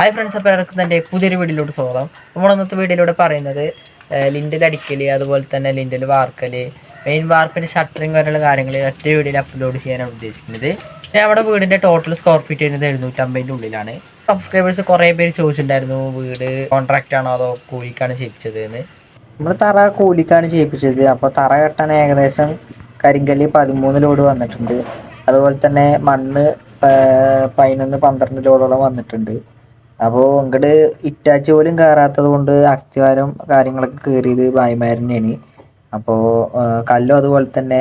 Hi friends അപ്പോൾ എല്ലാവർക്കും എന്റെ പുതിയൊരു വീഡിയോയിലോട്ട് സ്വാഗതം. നമ്മൾ ഇന്നത്തെ വീഡിയോയിലൂടെ പറയുന്നത് ലിൻഡിൽ അടിക്കൽ അതുപോലെ തന്നെ ലിൻഡിൽ വാർക്കൽ മെയിൻ വാർപ്പിന്റെ ഷട്ടറിങ് വരെയുള്ള കാര്യങ്ങൾ ഒറ്റ വീഡിയോയിൽ അപ്ലോഡ് ചെയ്യാനാണ് ഉദ്ദേശിക്കുന്നത്. നമ്മുടെ വീടിന്റെ ടോട്ടൽ സ്ക്വയർ ഫീറ്റ് വരുന്നത് എഴുന്നൂറ്റമ്പതിന്റെ ഉള്ളിലാണ്. സബ്സ്ക്രൈബേഴ്സ് കുറേ പേര് ചോദിച്ചിട്ടുണ്ടായിരുന്നു വീട് കോൺട്രാക്റ്റ് ആണോ അതോ കൂലിക്കാണ് ചെയ്യിപ്പിച്ചത് എന്ന് നമ്മൾ തറ കൂലിക്കാണ് ചെയ്യിപ്പിച്ചത്. അപ്പോൾ തറ കെട്ടാൻ ഏകദേശം കരിങ്കല്ലി പതിമൂന്ന് ലോഡ് വന്നിട്ടുണ്ട്. അതുപോലെ തന്നെ മണ്ണ് പതിനൊന്ന് പന്ത്രണ്ട് ലോഡോളം വന്നിട്ടുണ്ട്. അപ്പോൾ ഇങ്ങോട്ട് ഇറ്റാച്ച് പോലും കയറാത്തത് കൊണ്ട് അസ്ഥിവാരം കാര്യങ്ങളൊക്കെ കയറിയത് ഭായിമാർ തന്നെയാണ്. അപ്പോൾ കല്ലും അതുപോലെ തന്നെ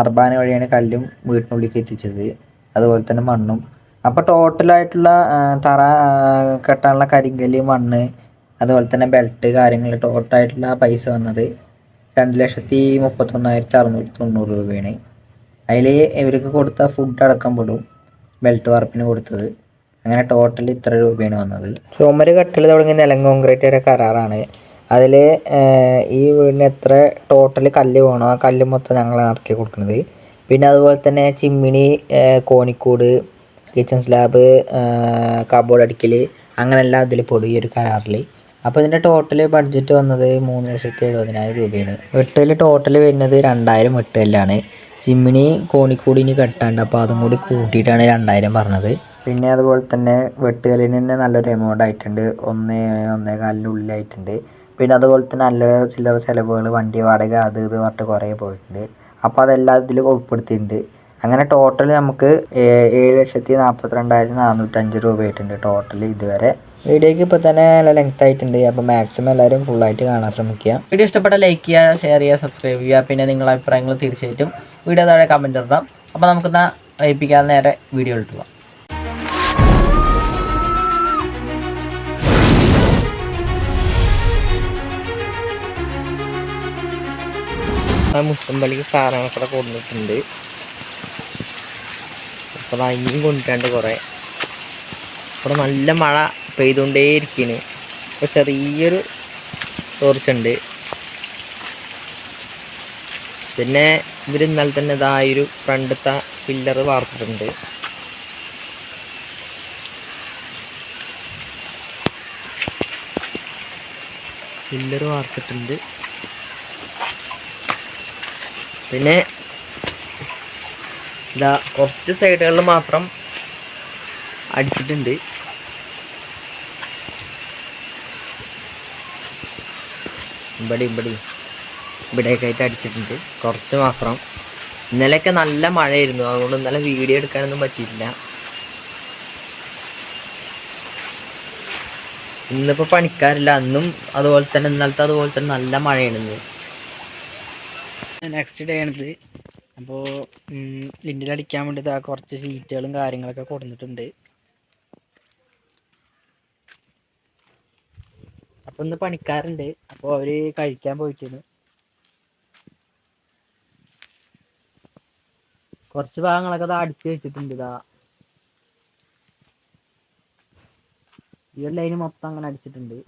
അർബാന വഴിയാണ് കല്ലും വീട്ടിനുള്ളിലേക്ക് എത്തിച്ചത്. അതുപോലെ തന്നെ മണ്ണും. അപ്പോൾ ടോട്ടലായിട്ടുള്ള തറ കെട്ടാനുള്ള കരിങ്കല്ല് മണ്ണ് അതുപോലെ തന്നെ ബെൽറ്റ് കാര്യങ്ങൾ ടോട്ടലായിട്ടുള്ള പൈസ വന്നത് രണ്ട് ലക്ഷത്തി മുപ്പത്തൊന്നായിരത്തി അറുന്നൂറ്റി തൊണ്ണൂറ് രൂപയാണ്. അതിൽ ഇവർക്ക് കൊടുത്ത ഫുഡ് അടക്കം പെടും. ബെൽറ്റ് വാർപ്പിന് കൊടുത്തത്. അങ്ങനെ ടോട്ടൽ ഇത്ര രൂപയാണ് വന്നത്. ചുമര് കട്ടിൽ തുടങ്ങി നിലം കോൺക്രീറ്റ് വരെ കരാറാണ്. അതിൽ ഈ വീടിന് എത്ര ടോട്ടൽ കല്ല് വേണോ ആ കല്ല് മൊത്തം ഞങ്ങളാണ് ഇറക്കി കൊടുക്കുന്നത്. പിന്നെ അതുപോലെ തന്നെ ചിമ്മിണി കോണിക്കൂട് കിച്ചൺ സ്ലാബ് കബോർഡ് അടിക്കൽ അങ്ങനെല്ലാം ഇതിൽ പെടും ഒരു കരാറിൽ അപ്പോൾ ഇതിന്റെ ടോട്ടൽ ബഡ്ജറ്റ് വന്നത് മൂന്ന് ലക്ഷത്തി എഴുപതിനായിരം രൂപയാണ്. വെട്ടൽ ടോട്ടൽ വരുന്നത് രണ്ടായിരം വെട്ടലിലാണ് ചിമ്മിണി കോണിക്കൂടിന് കെട്ടാണ്ട് അപ്പോൾ അതും കൂടി കൂട്ടിയിട്ടാണ് രണ്ടായിരം പറഞ്ഞത്. പിന്നെ അതുപോലെ തന്നെ വെട്ടുകല്ലിന് തന്നെ നല്ലൊരു എമൗണ്ട് ആയിട്ടുണ്ട്. ഒന്ന് ഒന്നേ കാലിന്റെ ഉള്ളിലായിട്ടുണ്ട്. പിന്നെ അതുപോലെ തന്നെ നല്ല ചില്ലറ ചിലവുകൾ വണ്ടി വാടക അത് ഇത് പറഞ്ഞിട്ട് കുറേ പോയിട്ടുണ്ട്. അപ്പോൾ അതെല്ലാം ഇതിൽ ഉൾപ്പെടുത്തിയിട്ടുണ്ട്. അങ്ങനെ ടോട്ടൽ നമുക്ക് ഏഴ് ലക്ഷത്തി നാൽപ്പത്തി രണ്ടായിരത്തി നാനൂറ്റഞ്ച് രൂപ ആയിട്ടുണ്ട് ടോട്ടൽ ഇതുവരെ. വീഡിയോയ്ക്ക് ഇപ്പോൾ തന്നെ നല്ല ലെങ്ത് ആയിട്ടുണ്ട്. അപ്പോൾ മാക്സിമം എല്ലാവരും ഫുള്ളായിട്ട് കാണാൻ ശ്രമിക്കുക. വീഡിയോ ഇഷ്ടപ്പെട്ട ലൈക്ക് ചെയ്യുക ഷെയർ ചെയ്യുക സബ്സ്ക്രൈബ് ചെയ്യുക. പിന്നെ നിങ്ങളുടെ അഭിപ്രായങ്ങൾ തീർച്ചയായിട്ടും വീഡിയോ താഴെ കമന്റ് ഇടണം. അപ്പോൾ നമുക്കെന്നാൽ വൈപ്പിക്കാതെ നേരെ വീഡിയോ ഇട്ടുക ആ മുത്തമ്പലിക്ക് സാധനങ്ങളൊക്കെ കൊടുത്തിട്ടുണ്ട് അപ്പോൾ അതിനും കൊണ്ടിട്ടുണ്ട് കുറേ. ഇവിടെ നല്ല മഴ പെയ്തുകൊണ്ടേ ഇരിക്കുന്നു ഇപ്പോൾ ചെറിയൊരു തോർച്ചുണ്ട് പിന്നെ ഇവർ ഇന്നലെ തന്നെ ഇതായൊരു ഫ്രണ്ടത്തെ പില്ലർ വാർത്തിട്ടുണ്ട്. പില്ലർ വാർത്തിട്ടുണ്ട്. പിന്നെ ഇതാ കുറച്ച് സൈഡുകളിൽ മാത്രം അടിച്ചിട്ടുണ്ട്. ഇവിടെ ഇവിടെ ഇവിടെയൊക്കെ ആയിട്ട് അടിച്ചിട്ടുണ്ട്. കുറച്ച് മാത്രം. ഇന്നലെയൊക്കെ നല്ല മഴയായിരുന്നു. അതുകൊണ്ട് ഇന്നലെ വീഡിയോ എടുക്കാനൊന്നും പറ്റിയില്ല ഇന്നിപ്പോൾ പണിക്കാരില്ല. അന്നും അതുപോലെ തന്നെ ഇന്നലത്തെ അതുപോലെ തന്നെ നല്ല മഴയാണ് ഇന്ന് നെക്സ്റ്റ് ഡേ ആണിത്. അപ്പോൾ ലിൻഡിൽ അടിക്കാൻ വേണ്ടി ഇതാ കുറച്ച് ഷീറ്റുകളും കാര്യങ്ങളൊക്കെ കൊടുത്തിട്ടുണ്ട്. അപ്പോൾ ഇന്ന് പണിക്കാരുണ്ട്. അപ്പോൾ അവർ കഴിക്കാൻ പോയിട്ടുണ്ട് കുറച്ച് ഭാഗങ്ങളൊക്കെ അത് അടിച്ചു വെച്ചിട്ടുണ്ട് ഇതാ ഈ ഒരു ലൈന് മൊത്തം അങ്ങനെ അടിച്ചിട്ടുണ്ട്.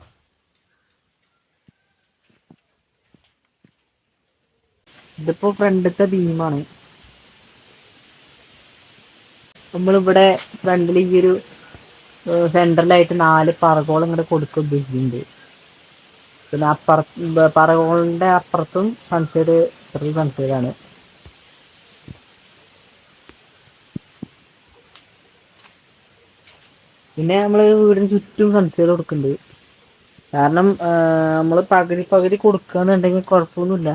ഇതിപ്പോ ഫ്രണ്ടത്തെ ബീമാണ് നമ്മളിവിടെ ഫ്രണ്ടിൽ ഈ ഒരു സെൻട്രലായിട്ട് നാല് പറകോളം ഇങ്ങോട്ട് കൊടുക്കുക ഉദ്ദേശിക്കുന്നുണ്ട് പിന്നെ അപ്പുറത്ത് പറകോളിന്റെ അപ്പുറത്തും സൺസൈഡ് ഇപ്പുറത്തും സൺസൈഡ് ആണ്. പിന്നെ നമ്മൾ വീടിന് ചുറ്റും സൺസൈഡ് കൊടുക്കുന്നുണ്ട്. കാരണം നമ്മൾ പകുതി പകുതി കൊടുക്കുകയെന്നുണ്ടെങ്കിൽ കുഴപ്പമൊന്നുമില്ല.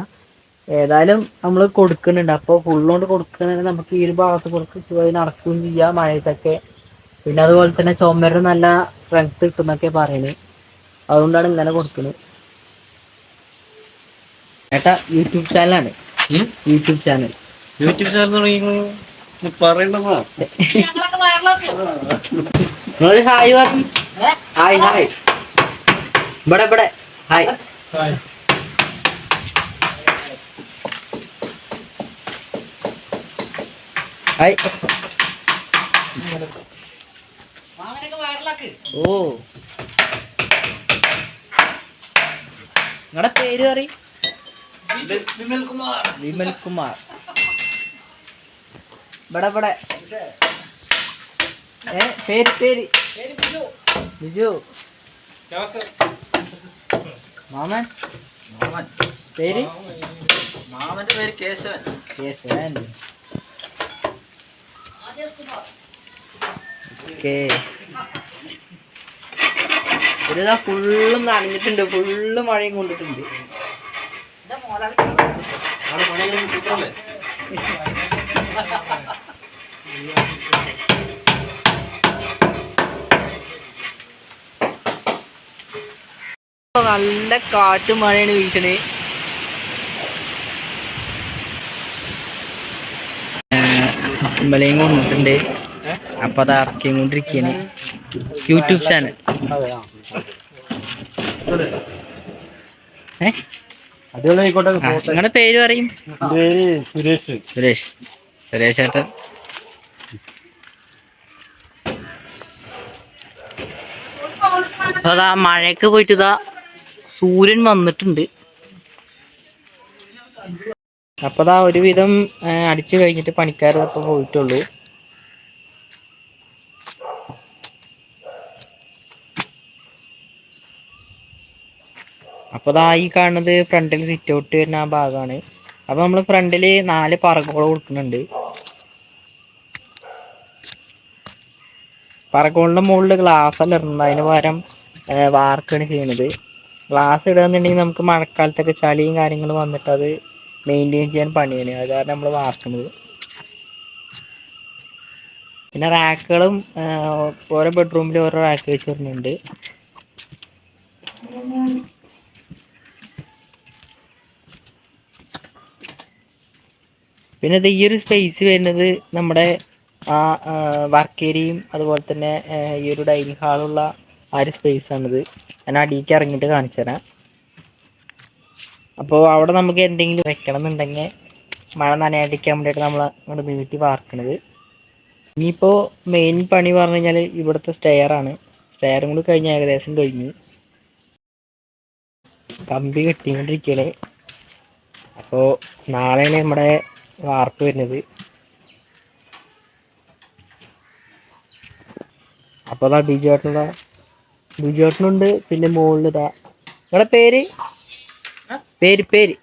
ഏതായാലും നമ്മൾ കൊടുക്കുന്നുണ്ട്. അപ്പോൾ ഫുള്ളോണ്ട് കൊടുക്കുന്നതിന് നമുക്ക് ഈ ഒരു ഭാഗത്ത് കുറച്ച് പോയി നടക്കുകയും ചെയ്യാം മഴയത്തൊക്കെ. പിന്നെ അതുപോലെ തന്നെ ചുമരുടെ നല്ല സ്ട്രെങ്ത് കിട്ടുന്നൊക്കെ പറയുന്നത് അതുകൊണ്ടാണ് ഇങ്ങനെ കൊടുക്കുന്നത് ഏട്ടാ യൂട്യൂബ് ചാനലാണ്. YouTube channel. യൂട്യൂബ് ചാനൽ തുടങ്ങി ഹായ് ഹായ് ഹായ്. ഇവിടെ ഇവിടെ. ഹായ്. ഹായ്. ഓ. നിങ്ങളുടെ പേര് പറയും. വിമൽ കുമാർ വിമൽ കുമാർ ഇവിടെ ഇവിടെ. ഏ പേര് പേര്. ബിജു. മാമൻ. മാമൻ. പേര്? മാമന്റെ പേര് കേശവൻ. കേശവൻ. ഓക്കേ. ഇതാ ഫുള്ളും നനഞ്ഞിട്ടുണ്ട്. ഫുള്ള് മഴയും കൊണ്ടിട്ടുണ്ട്. നല്ല കാറ്റും മഴയാണ് വീശണേ. ഇമ്പലയും കൊണ്ടിട്ടുണ്ട് അപ്പൊ അത് ഇറക്കിയും കൊണ്ടിരിക്കുകയാണ് യൂട്യൂബ് ചാനൽ നിങ്ങളുടെ പേര് പറയും. സുരേഷ്. സുരേഷ്. സുരേഷ് ചേട്ടൻ അതാ മഴയൊക്കെ പോയിട്ട് ഇതാ സൂര്യൻ വന്നിട്ടുണ്ട്. അപ്പൊ അതാ ഒരുവിധം അടിച്ചു കഴിഞ്ഞിട്ട് പണിക്കാർ പോയിട്ടുള്ളൂ. അപ്പൊ അതാ ഈ കാണുന്നത് ഫ്രണ്ടിൽ സിറ്റ് ഔട്ട് വരുന്ന ആ ഭാഗമാണ് അപ്പൊ നമ്മൾ ഫ്രണ്ടിൽ നാല് പറകോള കൊടുക്കുന്നുണ്ട്. പറകോളിന്റെ മുകളിൽ ഗ്ലാസ് അല്ല ഇടുന്നത് അതിന് പകരം വാർക്കാണ് ചെയ്യുന്നത് ഗ്ലാസ് ഇടുകയെന്നുണ്ടെങ്കിൽ നമുക്ക് മഴക്കാലത്തൊക്കെ ചളിയും കാര്യങ്ങളും വന്നിട്ട് അത് മെയിന്റെയിൻ ചെയ്യാൻ പണിയാണ്. അത് കാരണം നമ്മൾ വാർക്കുന്നത് പിന്നെ റാക്കുകളും ഓരോ ബെഡ്റൂമിൽ ഓരോ റാക്ക് വെച്ച് വരുന്നുണ്ട്. പിന്നെ ഈ ഒരു സ്പേസ് വരുന്നത് നമ്മുടെ ആ വർക്ക് ഏരിയയും അതുപോലെ തന്നെ ഈ ഒരു ഡൈനിങ് ഹാളുള്ള ആ ഒരു സ്പേസ് ആണിത്. ഞാൻ അടിയിലേക്ക് ഇറങ്ങിയിട്ട് കാണിച്ചു തരാം അപ്പോൾ അവിടെ നമുക്ക് എന്തെങ്കിലും വെക്കണം എന്നുണ്ടെങ്കിൽ മഴ നനയാണ്ടിരിക്കാൻ വേണ്ടിയിട്ട് നമ്മൾ അങ്ങോട്ട് നീട്ടി വാർക്കണത്. ഇനിയിപ്പോൾ മെയിൻ പണി പറഞ്ഞു കഴിഞ്ഞാൽ ഇവിടുത്തെ സ്റ്റെയർ ആണ്. സ്റ്റെയറും കൂടി കഴിഞ്ഞ് ഏകദേശം കഴിഞ്ഞു. കമ്പി കെട്ടിക്കൊണ്ടിരിക്കുകയാണ് അപ്പോൾ നാളെയാണ് നമ്മുടെ വാർപ്പ് വരുന്നത്. അപ്പോൾ അതാ ബിജു ബിജുവേട്ടനുണ്ട് പിന്നെ മുകളിലിതാ നിങ്ങളുടെ പേര്? പേര് പേര്.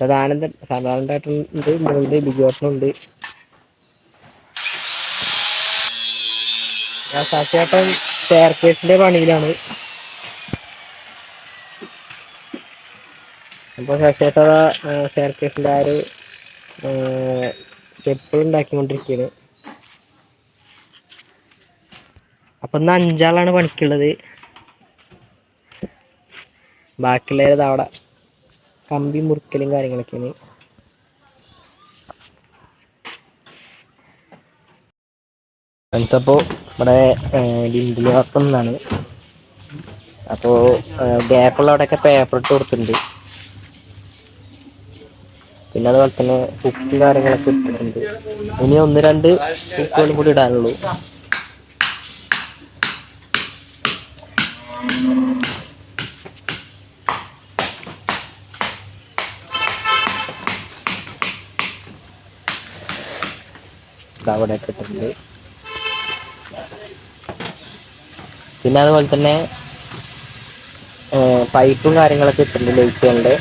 സദാനന്ദൻ. സദാനന്ദായിട്ടുണ്ട് ഉണ്ട് മുകളിൽ ബിജുവേട്ടനുണ്ട് ഞാൻ സാക്ഷിയാട്ടൻ സ്റ്റെയർ കേസിന്റെ പണിയിലാണ് അപ്പോൾ ശശിയേട്ട സ്റ്റെയർ കേസിന്റെ ആ ഒരു സ്റ്റെപ്പ് ഉണ്ടാക്കിക്കൊണ്ടിരിക്കുകയാണ് അപ്പൊ ഇന്ന് അഞ്ചാളാണ് പണിക്കുള്ളത്. ബാക്കിയുള്ളവരത് അവിടെ കമ്പി മുറിക്കലും കാര്യങ്ങളൊക്കെയാണ്. അപ്പോൾ ഇവിടെ ലിൻഡിൽ വർക്കുന്നതാണ് അപ്പോൾ ഗ്യാപ്പുള്ള അവിടെയൊക്കെ പേപ്പർ ഇട്ട് കൊടുത്തിട്ടുണ്ട്. പിന്നെ അതുപോലെ തന്നെ ഉപ്പും കാര്യങ്ങളൊക്കെ ഇട്ടിട്ടുണ്ട്. ഇനി ഒന്ന് രണ്ട് ഉപ്പുകളും കൂടി ഇടാനുള്ളൂ. അവിടെയൊക്കെ ഇട്ടിട്ടുണ്ട് പിന്നെ അതുപോലെ തന്നെ പൈപ്പും കാര്യങ്ങളൊക്കെ ഇട്ടിട്ടുണ്ട് ലൈറ്റുകളുടെ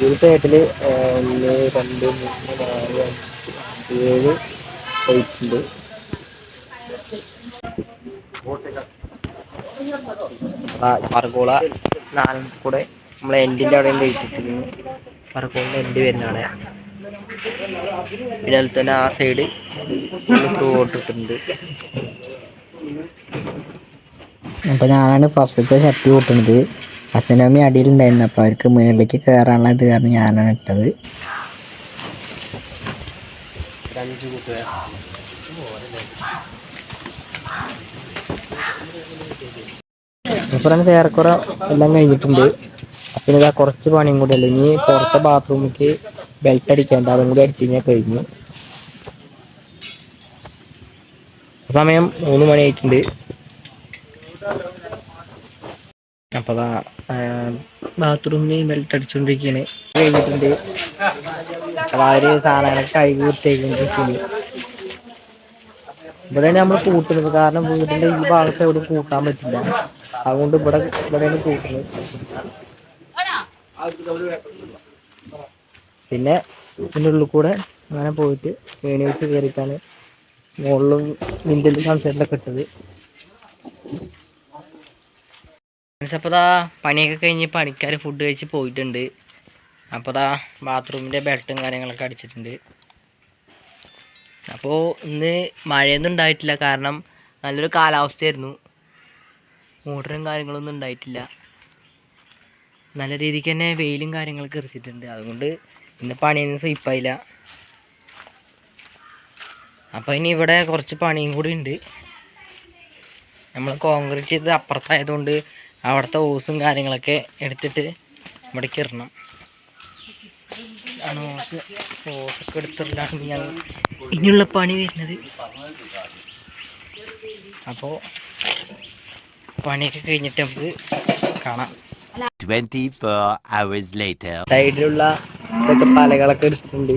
ഈ സൈഡിൽ ഒന്ന് രണ്ട് മൂന്ന് നാല് അഞ്ച് ഏഴ് ലൈറ്റ് ഉണ്ട്. പറകോള നാലും കൂടെ നമ്മളെ എൻഡിന്റെ അവിടെ ലൈറ്റ് ഇട്ടിരുന്നു പറകോളിന്റെ എൻഡ് വരുന്നതാണ്. അതുപോലെ തന്നെ ആ സൈഡ് ഇട്ടിട്ടുണ്ട് അപ്പൊ ഞാനാണ് ഫസ്റ്റത്തെ ഷർട്ട് കൂട്ടുന്നത് അച്ഛനമ്മ അടിയിലുണ്ടായിരുന്നു അപ്പൊ അവർക്ക് മുകളിലേക്ക് കയറാനുള്ള ഇത് കാരണം ഞാനാണ് ഇട്ടത്. ഇപ്പം ഏറെക്കുറെ എല്ലാം കഴിഞ്ഞിട്ടുണ്ട്. പിന്നെ ഇതാ കുറച്ച് പണിയും കൂടെ അല്ലെങ്കിൽ പുറത്തെ ബാത്റൂമിലേക്ക് ബെൽറ്റ് അടിക്കേണ്ട. അതും കൂടി അടിച്ചു കഴിഞ്ഞാൽ കഴിഞ്ഞു. സമയം മൂന്ന് മണി ആയിട്ടുണ്ട്. അപ്പൊ അതാ ബാത്റൂമിൽ ബെൽറ്റ് അടിച്ചുകൊണ്ടിരിക്കുകയാണ് കഴിഞ്ഞിട്ടുണ്ട്. അപ്പൊ അവർ സാധനങ്ങളൊക്കെ കഴുകി വൃത്തിയാക്കിക്കൊണ്ടിരിക്കുന്നു നമ്മൾ കൂട്ടുന്നത്. കാരണം വീടിന്റെ ഈ ഭാഗത്ത് എവിടെയും കൂട്ടാൻ പറ്റില്ല. അതുകൊണ്ട് ഇവിടെ ഇവിടെയാണ് കൂട്ടുന്നത്. പിന്നെ ഇതിന്റെ ഉള്ളിൽ കൂടെ അങ്ങനെ പോയിട്ട് വെച്ച് കയറിയിട്ടാണ് മുകളിലും നിന്റെ സൺസെറ്റിലൊക്കെ ഇട്ടത്. അപ്പോൾ ദാ പണിയൊക്കെ കഴിഞ്ഞ് പണിക്കാർ ഫുഡ് കഴിച്ച് പോയിട്ടുണ്ട്. അപ്പോൾ ദാ ബാത്റൂമിന്റെ ബെൽറ്റും കാര്യങ്ങളൊക്കെ അടിച്ചിട്ടുണ്ട്. അപ്പോൾ ഇന്ന് മഴയൊന്നും ഉണ്ടായിട്ടില്ല. കാരണം നല്ലൊരു കാലാവസ്ഥയായിരുന്നു. മോട്ടറും കാര്യങ്ങളൊന്നും ഉണ്ടായിട്ടില്ല. നല്ല രീതിക്ക് തന്നെ വെയിലും കാര്യങ്ങളൊക്കെ എറിച്ചിട്ടുണ്ട് അതുകൊണ്ട് ഇന്ന് പണിയൊന്നും സ്വീപ്പായില്ല അപ്പോൾ ഇനി ഇവിടെ കുറച്ച് പണിയും കൂടി ഉണ്ട്. നമ്മൾ കോൺക്രീറ്റ് ചെയ്ത് അപ്പുറത്തായതുകൊണ്ട് അവിടുത്തെ ഓസും കാര്യങ്ങളൊക്കെ എടുത്തിട്ട് ഇവിടേക്ക് ഇടണം ആണ് ഓസ് ഓസൊക്കെ എടുത്തിട്ടാണ് ഞാൻ ഇനിയുള്ള പണി വരുന്നത്. അപ്പോൾ പണിയൊക്കെ കഴിഞ്ഞിട്ട് നമുക്ക് കാണാം. 24 hours later. സൈഡിലുള്ള ഇതൊക്കെ തലകളൊക്കെ എടുത്തിട്ടുണ്ട്.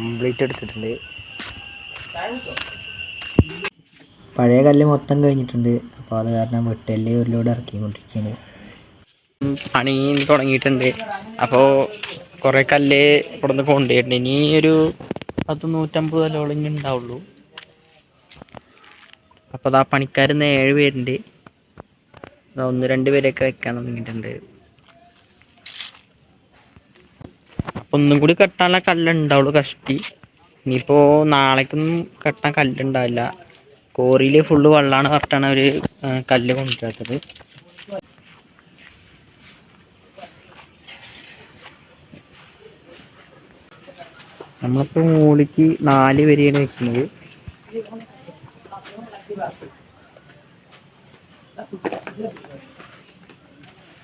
കംപ്ലീറ്റ് എടുത്തിട്ടുണ്ട്. പഴയ കല്ല് മൊത്തം കഴിഞ്ഞിട്ടുണ്ട്. അപ്പോൾ അത് കാരണം വെട്ടൽ ഒരു ലോഡ് ഇറക്കിക്കൊണ്ടിരിക്കുകയാണ്. പണി തുടങ്ങിയിട്ടുണ്ട്. അപ്പോൾ കുറേ കല്ല് ഇവിടെ നിന്ന് കൊണ്ടുപോയിട്ടുണ്ട് ഇനി ഒരു പത്ത് നൂറ്റമ്പത് കല്ലോളം ഇനി ഉണ്ടാവുള്ളൂ. അപ്പോൾ അതാ പണിക്കാർ ഏഴ് പേരുണ്ട് ഒന്ന് രണ്ട് പേരൊക്കെ വെക്കാൻ തുടങ്ങിയിട്ടുണ്ട് അപ്പൊ ഒന്നും കൂടി കെട്ടാനുള്ള കല്ലുണ്ടാവുള്ളൂ കഷ്ടി. ഇനിയിപ്പോ നാളേക്കൊന്നും കെട്ടാൻ കല്ലുണ്ടാവില്ല. കോറിയിൽ ഫുള്ള് വെള്ളമാണ് പറഞ്ഞിട്ടാണ് അവർ ആ, കല്ല് കൊണ്ടുവരാത്തത്. നമ്മളിപ്പോ മൂളിക്ക് നാല് വരിയാണ് വെക്കുന്നത്.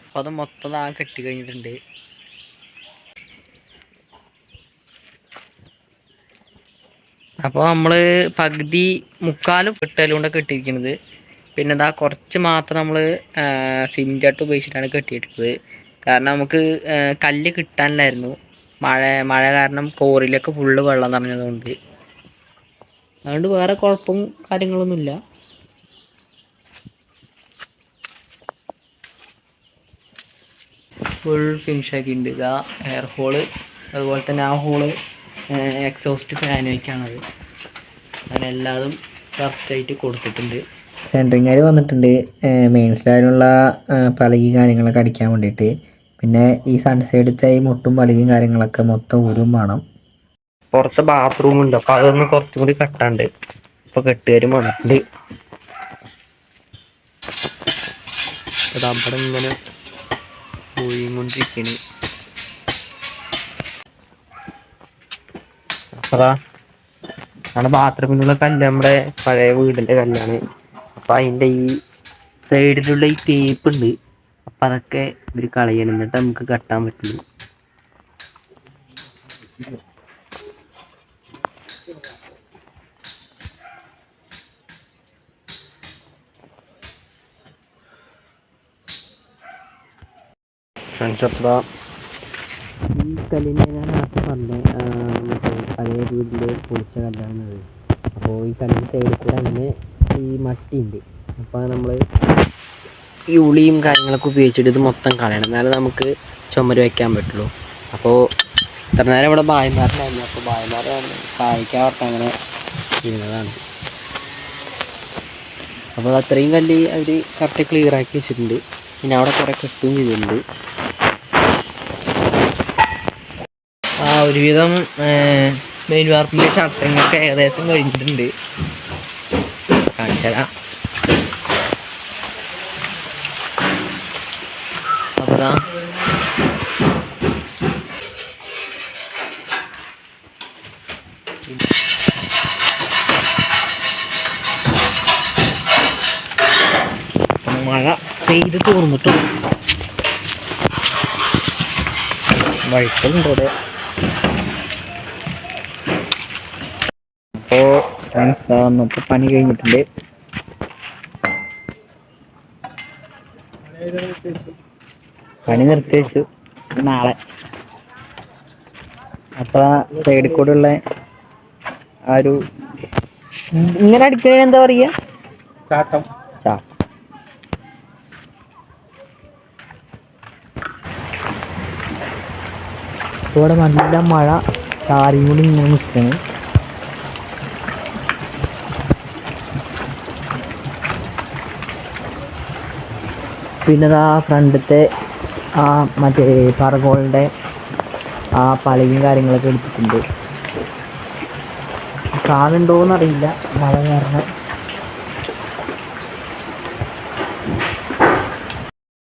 അപ്പൊ അത് മൊത്തം ആ കെട്ടി കഴിഞ്ഞിട്ടുണ്ട്. അപ്പോൾ നമ്മൾ പകുതി മുക്കാലും കെട്ടലുകൊണ്ട് കെട്ടിയിരിക്കുന്നത് പിന്നെ ഇതാ കുറച്ച് മാത്രം നമ്മൾ സിമെന്റ് ആയിട്ട് ഉപയോഗിച്ചിട്ടാണ് കെട്ടിയിട്ടുള്ളത് കാരണം നമുക്ക് കല്ല് കിട്ടാനില്ലായിരുന്നു. മഴ മഴ കാരണം കോറിലൊക്കെ ഫുള്ള് വെള്ളം നിറഞ്ഞതുകൊണ്ട്. അതുകൊണ്ട് വേറെ കുഴപ്പവും കാര്യങ്ങളൊന്നുമില്ല. ഫുൾ ഫിനിഷ് ആക്കിയിട്ടുണ്ട്. ഇതാ എയർ ഹോൾ അതുപോലെ തന്നെ ആ ഹോൾ എക്സോസ്റ്റ് ഫാൻ വയ്ക്കാണത് അങ്ങനെ എല്ലാതും കറക്റ്റായിട്ട് കൊടുത്തിട്ടുണ്ട്. സെൻട്രിങ്ങാർ വന്നിട്ടുണ്ട്. മെയിൻ സ്ലാബിനുള്ള പലകി കാര്യങ്ങളൊക്കെ അടിക്കാൻ വേണ്ടിയിട്ട്. പിന്നെ ഈ സൺസൈഡത്തെ ഈ മുട്ടും പലകയും കാര്യങ്ങളൊക്കെ മൊത്തം ഊരും വേണം. പുറത്ത് ബാത്റൂം ഉണ്ട്. അപ്പോൾ അതൊന്ന് കുറച്ചും കൂടി കെട്ടാണ്ട്. ഇപ്പോൾ കെട്ടുകാരും വന്നിട്ടുണ്ട്. അവിടെ ഇങ്ങനെ പോയിക്കൊണ്ടിരിക്കണ് അതാ. നമ്മുടെ ബാത്റൂമിലുള്ള കല്ല് നമ്മുടെ പഴയ വീടിന്റെ കല്ലാണ്. അപ്പൊ അതിന്റെ ഈ സൈഡിലുള്ള ഈ തേപ്പ് ഉണ്ട് അപ്പൊ അതൊക്കെ ഇവർ കളയണം. എന്നിട്ട് നമുക്ക് കെട്ടാൻ പറ്റുള്ളൂ ഫ്രണ്ട്സ് അപ്പൊ ഈ കല്ലിനെ ഞാൻ നേരത്തെ പറഞ്ഞ മറ്റേ പഴയ വീട്ടിൽ പൊളിച്ച കല്ലാണത്. അപ്പോൾ ഈ കല്ലിന്റെ സൈഡിൽ കൂടെ അങ്ങനെ ഈ മട്ടിയുണ്ട് അപ്പോൾ നമ്മൾ ഈ ഉളിയും കാര്യങ്ങളൊക്കെ ഉപയോഗിച്ചിട്ട് ഇത് മൊത്തം കളയണം. എന്നാലേ നമുക്ക് ചുമര് വയ്ക്കാൻ പറ്റുള്ളൂ. അപ്പോൾ ഇത്ര നേരം ഇവിടെ ഭായിമാരനായിരുന്നു അപ്പോൾ ബായന്മാർ സഹായിക്കാവർക്ക് അങ്ങനെ ഇരുന്നതാണ്. അപ്പോൾ അത് അത്രയും കല്ല് അവർ കറക്റ്റ് ക്ലിയർ ആക്കി വെച്ചിട്ടുണ്ട്. പിന്നെ അവിടെ കുറേ കെട്ടുകയും ചെയ്തിട്ടുണ്ട്. ആ ഒരുവിധം മെയിൻ വാർപ്പിന്റെ ഷട്ടറിങ് ഏകദേശം കഴിഞ്ഞിട്ടുണ്ട്. കാണിച്ചാ അപ്പതാ. മഴ പെയ്ത് തോന്നിട്ടു വഴിക്കുന്നുണ്ടോ ഇവിടെ. വന്നപ്പോൾ പണി കഴിഞ്ഞിട്ടുണ്ട്. പണി നിർത്തി വെച്ചു നാളെ. അപ്പൊ സൈഡിൽ കൂടെ ഉള്ള ആ ഒരു ഇങ്ങനെ അടിക്കുന്നതിന് എന്താ പറയാ? ചാട്ടം. ഇവിടെ നല്ല മഴ ചാരിയും കൂടി ഇങ്ങനെ നിൽക്കുന്നു പിന്നെ ആ ഫ്രണ്ടത്തെ ആ മറ്റേ പറകോളിന്റെ ആ പലയും കാര്യങ്ങളൊക്കെ എടുത്തിട്ടുണ്ട്. കാണുന്നുണ്ടോന്ന് അറിയില്ല മഴ കാരണം.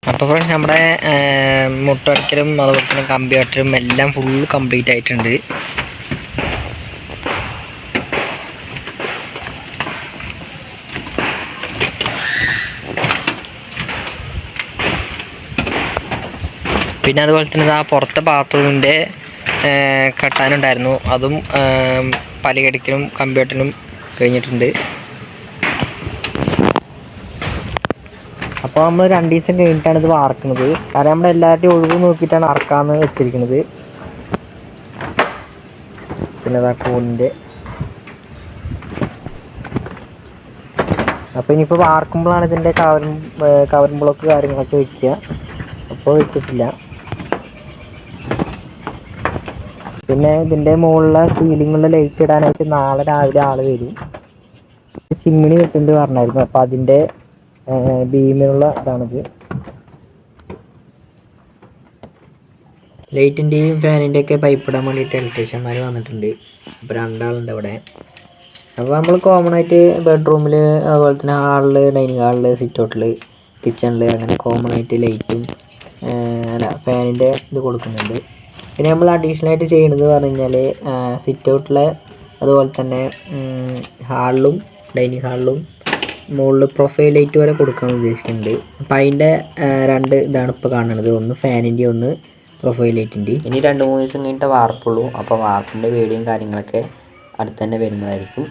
അപ്പോൾ നമ്മുടെ മുട്ടടക്കലും അതുപോലെ തന്നെ കമ്പ്യൂട്ടറും എല്ലാം ഫുൾ കംപ്ലീറ്റ് ആയിട്ടുണ്ട്. പിന്നെ അതുപോലെ തന്നെ ആ പുറത്തെ ബാത്റൂമിന്റെ കെട്ടാനുണ്ടായിരുന്നു. അതും പലകടിക്കലും കമ്പ്യൂട്ടറിനും കഴിഞ്ഞിട്ടുണ്ട്. അപ്പോൾ നമ്മൾ രണ്ട് ദിവസം കഴിഞ്ഞിട്ടാണ് ഇത് വാർക്കുന്നത്. കാരണം നമ്മൾ എല്ലാവരുടെയും ഒഴിവ് നോക്കിയിട്ടാണ് അറക്കാന്ന് വെച്ചിരിക്കുന്നത്. പിന്നെ അതാ കൂണിന്റെ അപ്പോൾ ഇനിയിപ്പോൾ വാർക്കുമ്പോഴാണ് ഇതിന്റെ കവരും കവരും ബ്ലോക്ക് കാര്യങ്ങളൊക്കെ വെക്കുക. അപ്പോൾ വെച്ചിട്ടില്ല. പിന്നെ ഇതിന്റെ മുകളിലെ സീലിങ്ങിലെ ലൈറ്റ് ഇടാനായിട്ട് നാളെ രാവിലെ ആൾ വരും. ചിമ്മിണി കിട്ടുന്നുണ്ട് പറഞ്ഞായിരുന്നു. അപ്പൊ അതിന്റെ ബീമിനുള്ള ഇതാണിത്. ലൈറ്റിന്റെയും ഫാനിന്റെ ഒക്കെ പൈപ്പ് ഇടാൻ വേണ്ടിയിട്ട് ഇലക്ട്രീഷ്യന്മാർ വന്നിട്ടുണ്ട്. അപ്പോൾ രണ്ടാളുണ്ട് ഇവിടെ. അപ്പോൾ നമ്മൾ കോമൺ ആയിട്ട് ബെഡ്റൂമിൽ അതുപോലെ തന്നെ ഹാളിൽ ഡൈനിങ് ഹാളിൽ സിറ്റ് ഔട്ടിൽ കിച്ചണിൽ അങ്ങനെ കോമൺ ആയിട്ട് ലൈറ്റും അല്ല ഫാനിന്റെ ഇത് കൊടുക്കുന്നുണ്ട്. പിന്നെ നമ്മൾ അഡീഷണൽ ആയിട്ട് ചെയ്യുന്നത് പറഞ്ഞു കഴിഞ്ഞാൽ സിറ്റ് ഔട്ടിലെ അതുപോലെ തന്നെ ഹാളിലും ഡൈനിങ് ഹാളിലും മുകളിൽ പ്രൊഫൈൽ ലൈറ്റ് വരെ കൊടുക്കാൻ ഉദ്ദേശിക്കുന്നുണ്ട്. അപ്പം അതിന്റെ രണ്ട് ഇതാണ് ഇപ്പോൾ കാണുന്നത് ഒന്ന് ഫാനിന്റെ ഒന്ന് പ്രൊഫൈൽ ലൈറ്റിന്റെ ഇനി രണ്ട് മൂന്ന് ദിവസം കഴിഞ്ഞിട്ട് വാർപ്പുള്ളൂ അപ്പോൾ വാർപ്പിന്റെ വീഡിയോയും കാര്യങ്ങളൊക്കെ അടുത്ത് തന്നെ വരുന്നതായിരിക്കും.